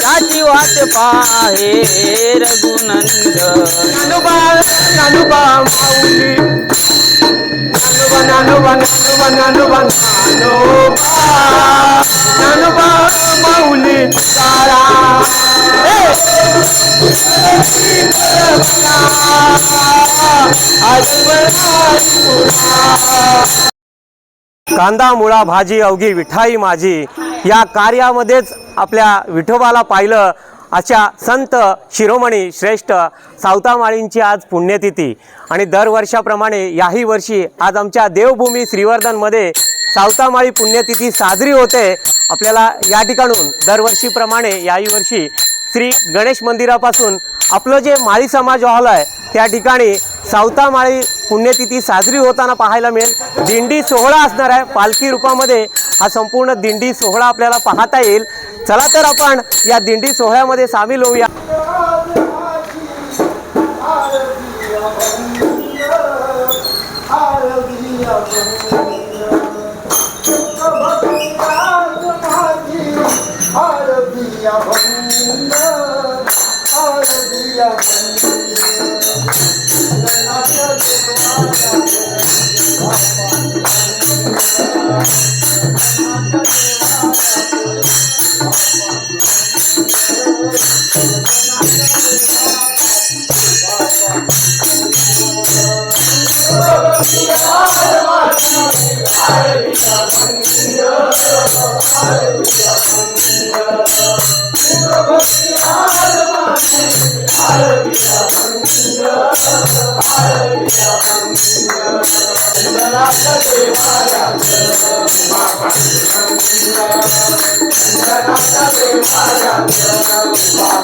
त्याची वाट पाहे रघुनंद नानुबा नानुबा माऊली. माऊली तारा कांदा मुळा भाजी अवघी विठाई माझी. या कार्यामध्येच आपल्या विठोबाला पाहिलं. अशा संत शिरोमणी श्रेष्ठ सावतामाळींची आज पुण्यतिथी. आणि दरवर्षाप्रमाणे याही वर्षी आज आमच्या देवभूमी श्रीवर्धनमध्ये सावतामाळी पुण्यतिथी साजरी होते. आपल्याला या ठिकाणून दरवर्षीप्रमाणे याही वर्षी श्री गणेश मंदिरापासून आपलं जे माळी समाज हॉल आहे त्या ठिकाणी सावतामाळी पुण्यतिथी साजरी होताना पाहायला मिळेल. दिंडी सोहळा असणार आहे. पालखी रूपामध्ये हा संपूर्ण दिंडी सोहळा आपल्याला पाहता येईल. चला तर आपण या दिंडी सोहळ्यामध्ये सामील होऊया.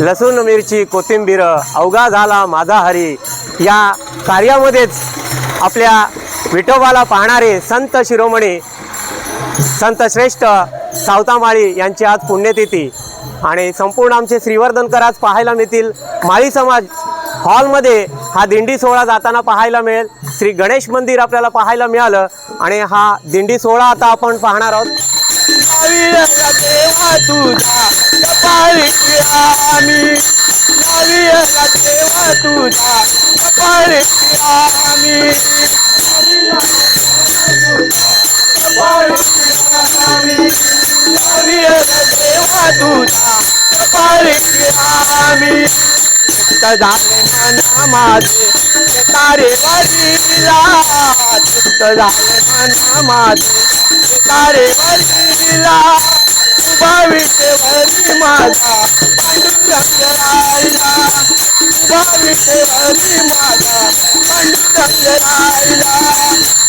लसूण मिरची कोथिंबीर अवघा झाला माझा हरी. या कार्यामध्येच आपल्या विठोबाला पाहणारे संत शिरोमणी संत श्रेष्ठ सावतामाळी यांची आज पुण्यतिथी. आणि संपूर्ण आमचे श्रीवर्धनकर आज पाहायला मिळतील. माळी समाज हॉलमध्ये हा दिंडी सोहळा जाताना पाहायला मिळेल. श्री गणेश मंदिर आपल्याला पाहायला मिळालं आणि हा दिंडी सोहळा आता आपण पाहणार आहोत. नावियाला देवा तुझा कपाळी झाले मना माझे तारे वरीला चित्त झाले मना माझे तारे वरीला उभा विटेवरी माझा. पांडुरंग राहिला उभा विटेवरी माझा. पांडुरंग राहिला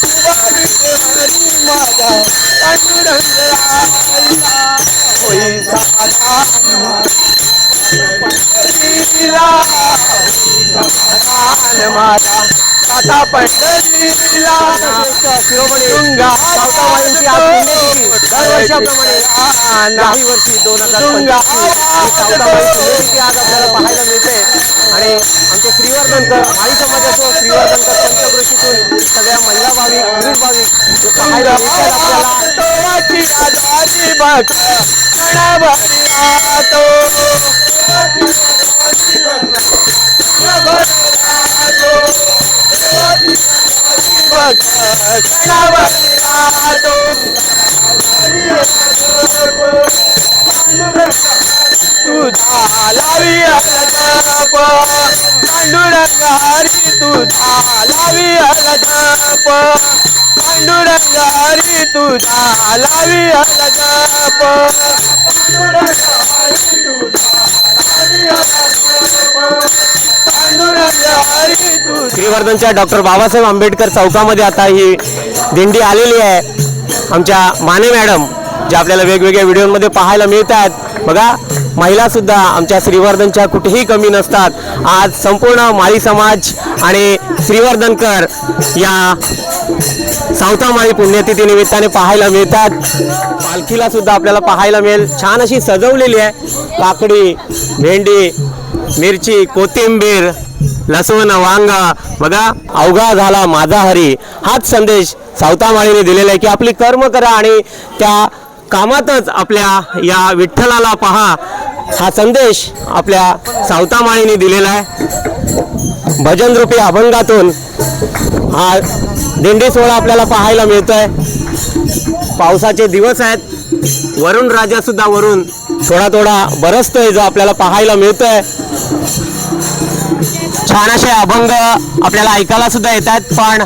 उभा विटेवरी माझा. पांडुरंग राहिला होई समाधान आता पंढरीला शिरोमणी तुंगा आज पुण्यतिथी दरवर्षाप्रमाणे काही वर्षी दोन हजार सावताबाई पुण्यतिथी आज आपल्याला पाहायला मिळते आणि आमचे श्रीवर्धनकर माळी समाजाचं श्रीवर्धनकर पंचकृषीतून सगळ्या महिला भाविक पुरुष भाविक जे पाहायला मिळतात आपल्याला तुझा लावी अलधप पांडुरंगारी तुझा लावी अलधप पांडुरंगारी तुझा लावी अलधप पांडुरंगारी तुझा वर्धनच्या डॉक्टर बाबासाहेब आंबेडकर चौकामध्ये आता ही दिंडी आलेली आहे. आमच्या माने मॅडम जे आपल्याला वेगवेगळ्या व्हिडिओमध्ये पाहायला मिळत आहेत बघा महिलासुद्धा आमच्या श्रीवर्धनच्या कुठेही कमी नसतात. आज संपूर्ण माळी समाज आणि श्रीवर्धनकर या सावतामाळी पुण्यतिथी निमित्ताने पाहायला मिळतात. पालखीला सुद्धा आपल्याला पाहायला मिळेल. छान अशी सजवलेली आहे. काकडी भेंडी मिरची कोथिंबीर लसूण वांगा बघा अवघा झाला माझा हरी. हाच संदेश सावतामाळीने दिलेला आहे की आपली कर्म करा आणि त्या कामातच आपल्या या विठ्ठलाला पहा. हा संदेश आपल्या सावतामाळीने दिलेला आहे. भजनरूपी अभंगातून हा दिंडी सोहळा आपल्याला पाहायला मिळतोय. पावसाचे दिवस आहेत. वरुण राजा सुद्धा वरून थोडा थोडा बरसतोय जो आपल्याला पाहायला मिळतोय. छान असे अभंग आपल्याला ऐकायला सुद्धा येत पण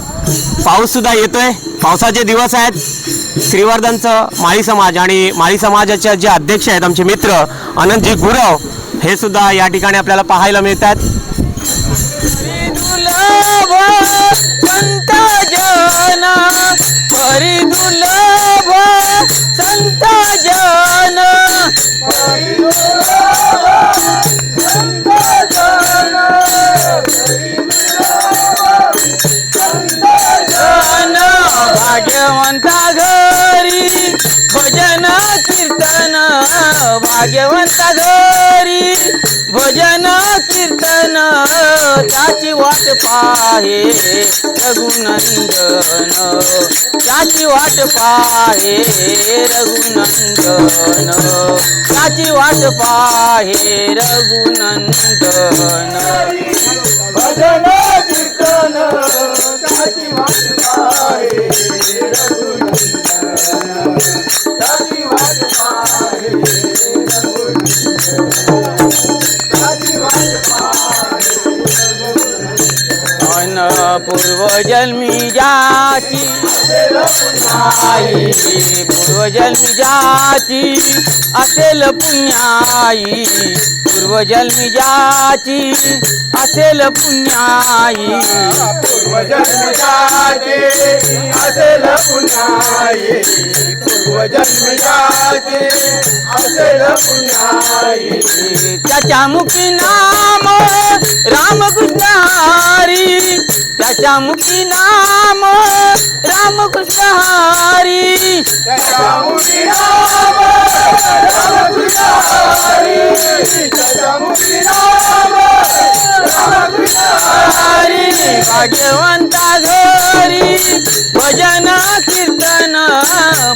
पाऊस सुद्धा येतोय. पावसाचे दिवस आहेत. श्रीवर्धनचं माळी समाज आणि माळी समाजाचे जे अध्यक्ष आहेत आमचे मित्र अनंतजी गुरव हे सुद्धा या ठिकाणी आपल्याला पाहायला मिळत आहेत संत भाग्यवंता घरी भजन कीर्तन त्याची वाट पाहे रघुनंदन त्याची वाट पाहे रघुनंदन त्याची वाट पाहे रघुनंदन. भजन कीर्तन त्याची वाट पाहे त्याची वाट पाहे पूर्वजन्मी जाची. आई पूर्वजन्मी जाची असेल पुण्याई. पूर्वजन्मी जाची असेल पुण्याई. पूर्वजन्मजाचे असेल पुण्याई. पूर्वजन्मजाचे असेल पुण्याई. त्याच्या मुखी नाम रामकृष्ण हरी त्याच्या मुखी नाम रामकृष्ण हरी त्याच्या मुखी नाम रामकृष्ण हरी त्याच्या मुखी नाम रामकृष्ण हरी भाग्यवंता घरी. भजन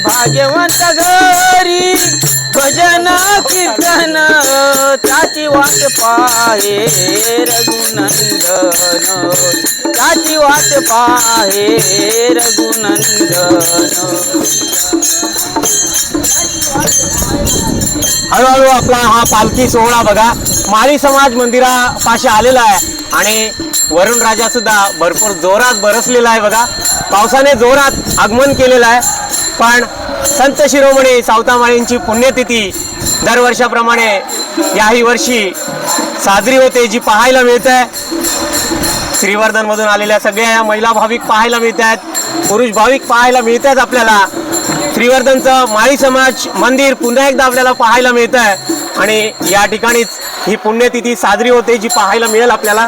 भाग्यवंत घरी भजन कीर्तन त्याची वाट पाहे रघुनंदन. त्याची वाट पाहे रघुनंदन. हळूहळू आपला हा पालखी सोहळा बघा. माळी समाज मंदिरापाशी आलेला आहे आणि वरुण राजा सुद्धा भरपूर जोरात बरसलेला आहे बघा. पावसाने जोरात आगमन केलेलं आहे. पण संत शिरोमणी सावतामाळींची पुण्यतिथी दरवर्षाप्रमाणे याही वर्षी साजरी होते जी पाहायला मिळत. आहे श्रीवर्धनमधून आलेल्या सगळ्या या महिला भाविक पाहायला मिळत आहेत पुरुष भाविक पाहायला मिळत आहेत आपल्याला. श्रीवर्धनचं माळी समाज मंदिर पुन्हा एकदा आपल्याला पाहायला मिळत आहे आणि या ठिकाणीच ही पुण्यतिथी साजरी होते जी पाहायला मिळेल आपल्याला.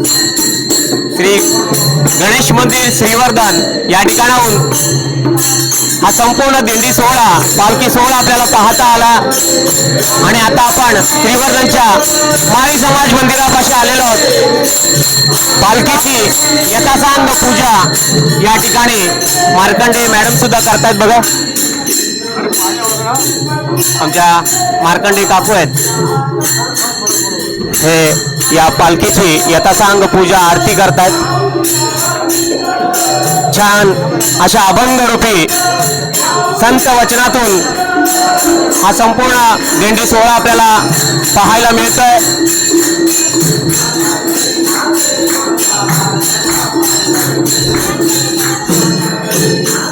गणेश मंदिर श्रीवर्धन या ठिकाणाहून हा संपूर्ण दिंडी सोहळा पालखी सोहळा आपल्याला पाहता आला. आणि आता आपण श्रीवर्धनच्या माळी समाज मंदिरापाशी आलेलो आहोत. पालखीची यथासांग पूजा या ठिकाणी मार्कंडे मॅडम सुद्धा करतायत बघा. आमच्या मार्कंडे काकू आहेत. हे या पालखीची यथासांग पूजा आरती करतायत. छान अशा अभंग रूपी संत वचनातून हा संपूर्ण दिंडी सोहळा आपल्याला पाहायला मिळतोय.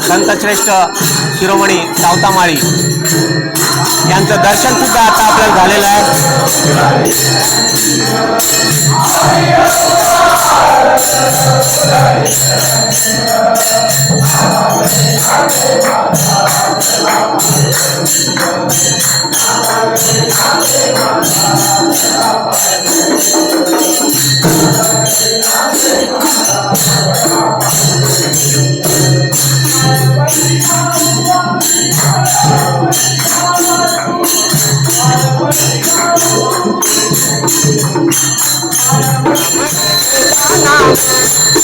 संत श्रेष्ठ शिरोमणी सावतामाळी. दर्शन सुद्धा आता आपल्याला झालेलं आहे.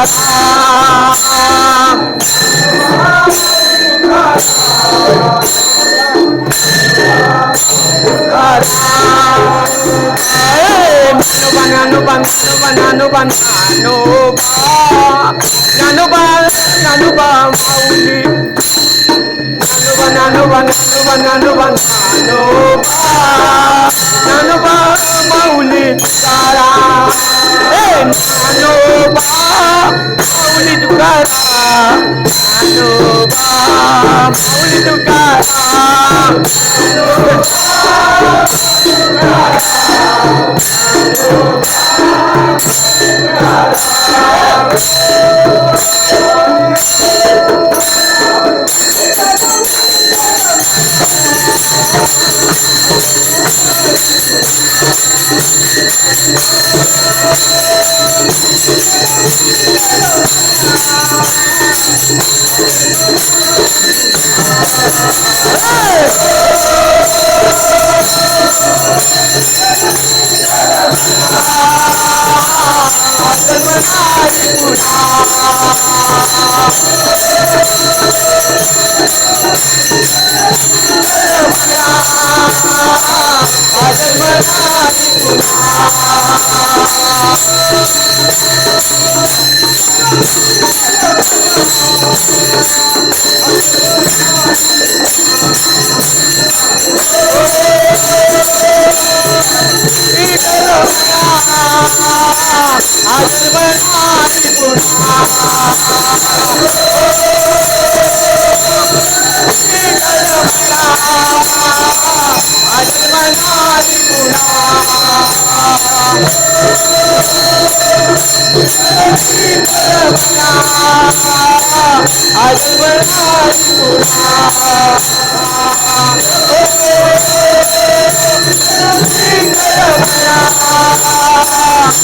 तुकारा ज्ञानोबा ज्ञानोबा ज्ञानोबा ज्ञानोबा ज्ञानोबा ज्ञानोबा माऊली ज्ञानोबा ज्ञानोबा ज्ञानोबा ज्ञानोबा ज्ञानोबा माऊली तुकारा ए ज्ञानोबा माऊली तुकारा ज्ञानोबा माऊली तुकारा गदळी Aleluia.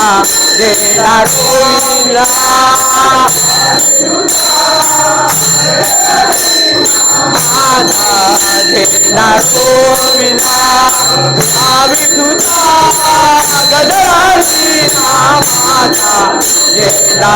नामाचा गेला गोविंदा माझा गेला गोविंदा विठुता गदळी नामाचा गेला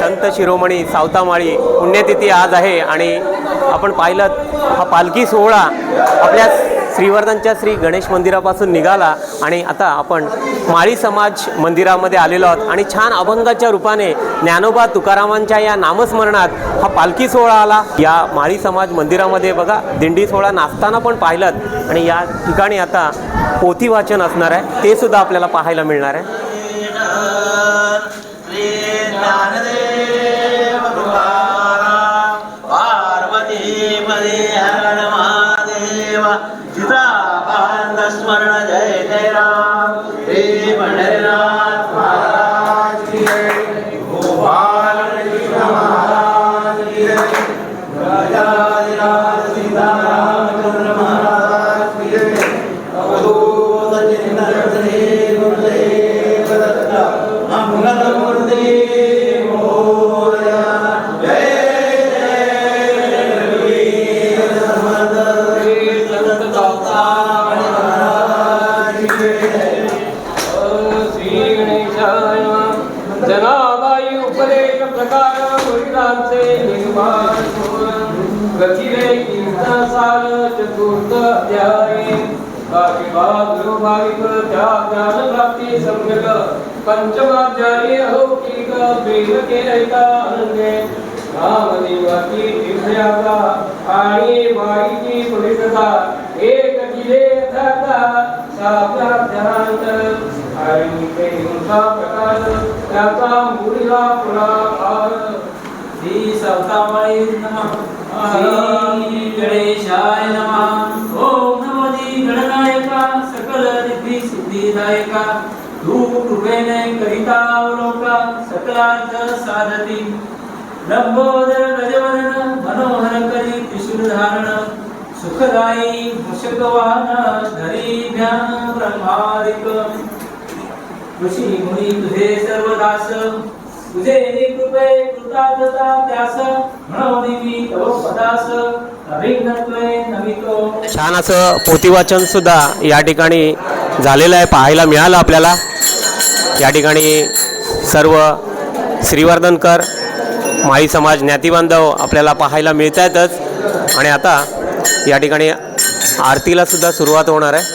संत शिरोमणी सावतामाळी पुण्यतिथी आज आहे आणि आपण पाहिलं हा पालखी सोहळा आपल्या श्रीवर्धनच्या श्री गणेश मंदिरापासून निघाला आणि आता आपण माळी समाज मंदिरामध्ये आलेलो आहोत आणि छान अभंगाच्या रूपाने ज्ञानोबा तुकारामांच्या या नामस्मरणात हा पालखी सोहळा आला या माळी समाज मंदिरामध्ये बघा दिंडी सोहळा नाचताना पण पाहिलं आणि या ठिकाणी आता पोथी वाचन असणार आहे ते सुद्धा आपल्याला पाहायला मिळणार आहे स्मरण जय जय राम. श्री पंढरीनाथ श्री नमः। श्री गणेशाय नमः ओम नमो दी गणनायका सकल रिद्धी सिद्धिदायका। धूप कृपेने करिता अवलोका सकलार्थ साधती लंबोदर गजवदन मनोहर करी त्रिशूल धारण। सुखदायी मूषकवाहन धरी ध्यान ब्रह्मादिक। ऋषी मुनी तुझे सर्वदास। दास तुझे कृपे कृतार्थता त्यास म्हणून मी तव पदास छान असं पोथीवाचन सुद्धा या ठिकाणी झालेलं आहे पाहायला मिळालं आपल्याला. या ठिकाणी सर्व श्रीवर्धनकर माई समाज ज्ञातीबांधव आपल्याला पाहायला मिळत आहेतच आणि आता या ठिकाणी आरतीला सुद्धा सुरुवात होणार आहे.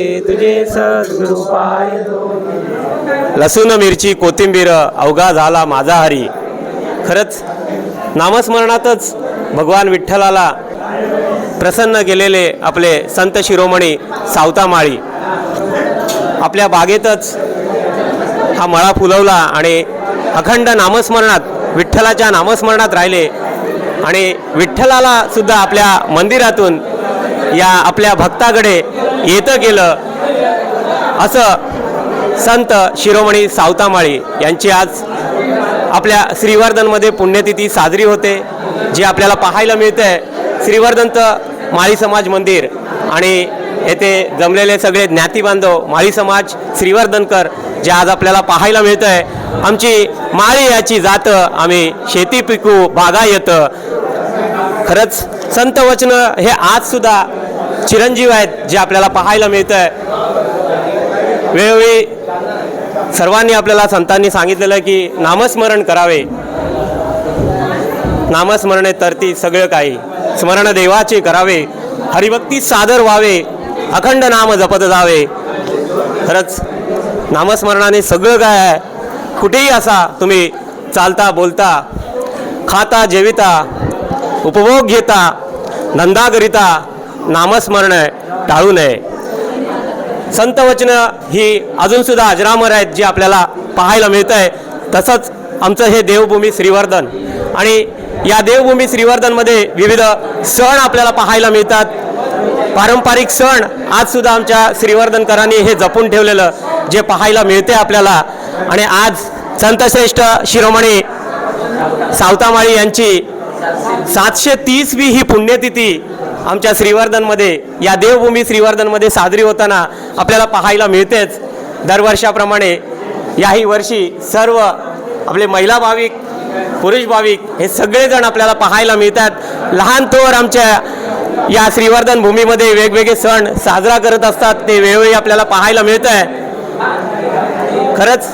लसूण मिरची कोथिंबीर अवघा झाला माझा हरी. खरंच नामस्मरणातच भगवान विठ्ठलाला प्रसन्न केलेले आपले संत शिरोमणी सावतामाळी. आपल्या बागेतच हा मळा फुलवला आणि अखंड नामस्मरणात विठ्ठलाच्या नामस्मरणात राहिले. आणि विठ्ठलाला सुद्धा आपल्या मंदिरातून या आपल्या भक्ताकडे येतं गेलं. असं संत शिरोमणी सावतामाळी यांची आज आपल्या श्रीवर्धनमध्ये पुण्यतिथी साजरी होते जी आपल्याला पाहायला मिळते श्रीवर्धनत माळी समाज मंदिर आणि येथे जमलेले सगळे ज्ञातीबांधव माळी समाज श्रीवर्धनकर जे आज आपल्याला पाहायला मिळतं आहे आमची माळी याची जात आम्ही शेती पिकू बागा येतं. खरंच संत वचन हे आजसुद्धा चिरंजीव आहेत जे आपल्याला पाहायला मिळतं आहे वेळोवेळी सर्वांनी आपल्याला संतांनी सांगितलेलं आहे की नामस्मरण करावे. नामस्मरणे तरती सगळं काही. स्मरण देवाचे करावे. हरिभक्ती सादर व्हावे. अखंड नाम जपत जावे. खरंच नामस्मरणाने सगळं काय आहे? कुठेही असा तुम्ही चालता बोलता खाता जेविता उपभोग घेता धंदा करिता नामस्मरण टाळू नये. संत वचनं ही अजूनसुद्धा अजरामर आहेत जी आपल्याला पाहायला मिळत आहे तसंच आमचं हे देवभूमी श्रीवर्धन. आणि या देवभूमी श्रीवर्धनमध्ये विविध सण आपल्याला पाहायला मिळतात. पारंपरिक सण आजसुद्धा आमच्या श्रीवर्धनकरांनी हे जपून ठेवलेलं जे पाहायला मिळते आपल्याला. आणि आज संतश्रेष्ठ शिरोमणी सावतामाळी यांची सातशे तीसवी ही पुण्यतिथी आमच्या श्रीवर्धनमध्ये या देवभूमी श्रीवर्धनमध्ये साजरी होताना आपल्याला पाहायला मिळतेच. दरवर्षाप्रमाणे याही वर्षी सर्व आपले महिला भाविक पुरुष भाविक हे सगळेजण आपल्याला पाहायला मिळतात. लहान थोर आमच्या या श्रीवर्धन भूमीमध्ये वेगवेगळे सण साजरा करत असतात. ते वेळोवेळी आपल्याला पाहायला मिळतं आहे खरंच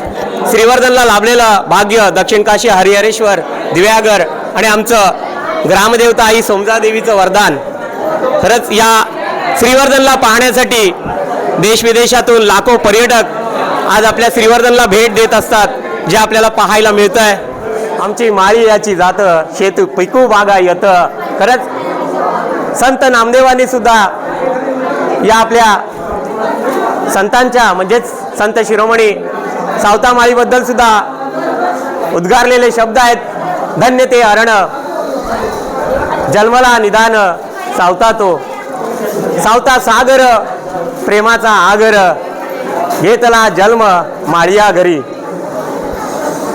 श्रीवर्धनला लाभलेलं भाग्य दक्षिण काशी हरिहरेश्वर दिव्यागर आणि आमचं ग्रामदेवता आई सोमजादेवीचं वरदान. खरंच या श्रीवर्धनला पाहण्यासाठी देश विदेशातून लाखो पर्यटक आज आपल्या श्रीवर्धनला भेट देत असतात जे आपल्याला पाहायला मिळतं आहे आमची माळी याची जात शेत पिकू बागा येतं. खरंच संत नामदेवांनी सुद्धा या आपल्या संतांच्या म्हणजेच संत शिरोमणी सावतामाळीबद्दल सुद्धा उद्गारलेले शब्द आहेत. धन्य ते अरण जन्मला निदान. सावता तो. सावता सागर प्रेमाचा आगर. घेतला जन्म माळिया घरी.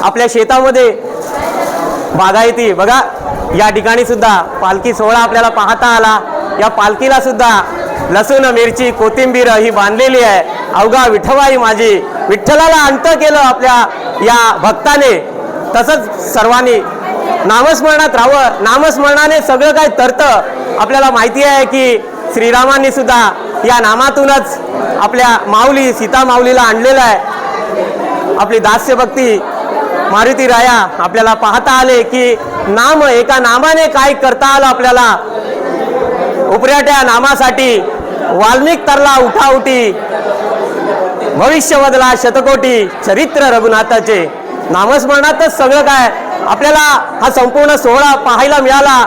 आपल्या शेतामध्ये बागायती बघा या ठिकाणी सुद्धा पालखी सोहळा आपल्याला पाहता आला. या पालखीला सुद्धा लसूण मिरची कोथिंबीर ही बांधलेली आहे. अवघा विठवाई माझी. विठ्ठलाला अंत केलं आपल्या या भक्ताने. तसंच सर्वांनी नामस्मरणात राहावं. नामस्मरणाने सगळं काय तरतं. आपल्याला माहिती आहे की श्रीरामांनी सुद्धा या नामातूनच आपल्या माऊली सीता माऊलीला आणलेलं आहे. आपली दास्य भक्ती मारुती राया आपल्याला पाहता आले की नाम एका नामाने काय करता आलं आपल्याला? उपऱ्याट्या नामासाठी वाल्मिक तरला उठाउठी भविष्य बदला शतकोटी चरित्र रघुनाथाचे. नामस्मरणातच सगळं काय आपल्याला हा संपूर्ण सोहळा पाहायला मिळाला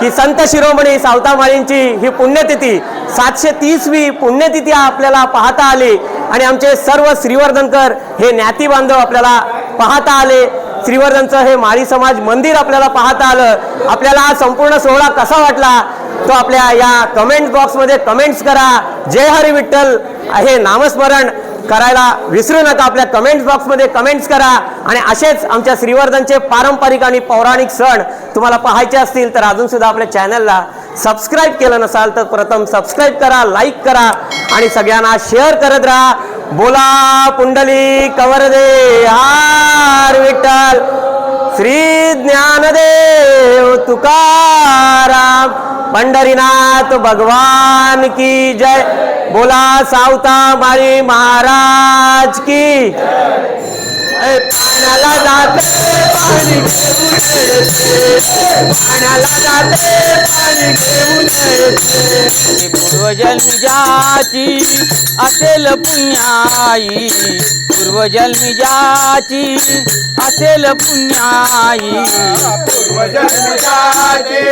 की संत शिरोमणी सावतामाळींची ही पुण्यतिथी सातशे तीसवी पुण्यतिथी आपल्याला पाहता आली. आणि आमचे सर्व श्रीवर्धनकर हे ज्ञाती बांधव आपल्याला पाहता आले. श्रीवर्धनचं हे माळी समाज मंदिर आपल्याला पाहता आलं. आपल्याला हा संपूर्ण सोहळा कसा वाटला? तो आपल्या या कमेंट बॉक्समध्ये कमेंट्स करा. जय हरी विठ्ठल. हे नामस्मरण. करायला विसरू नका. आपल्या कमेंट्स बॉक्समध्ये कमेंट्स करा. आणि असेच आमच्या श्रीवर्धनचे पारंपरिक आणि पौराणिक सण तुम्हाला पाहायचे असतील तर अजून सुद्धा आपल्या चॅनलला सबस्क्राईब केलं नसाल तर प्रथम सबस्क्राईब करा लाईक करा. आणि सगळ्यांना शेअर करत राहा. बोला पुंडली कवरदे हार विठ्ठल. श्री ज्ञानदेव तुकाराम पंढरीनाथ भगवान की जय. बोला सावता मारी महाराज की पाण्याला जाते पाणी घेऊन येते. पाण्याला जाते पाणी घेऊन येते. पूर्वजन्मी असेल पुण्याई पूर्वजन्मजाची असेल पुण्याई पूर्वजन्मजाची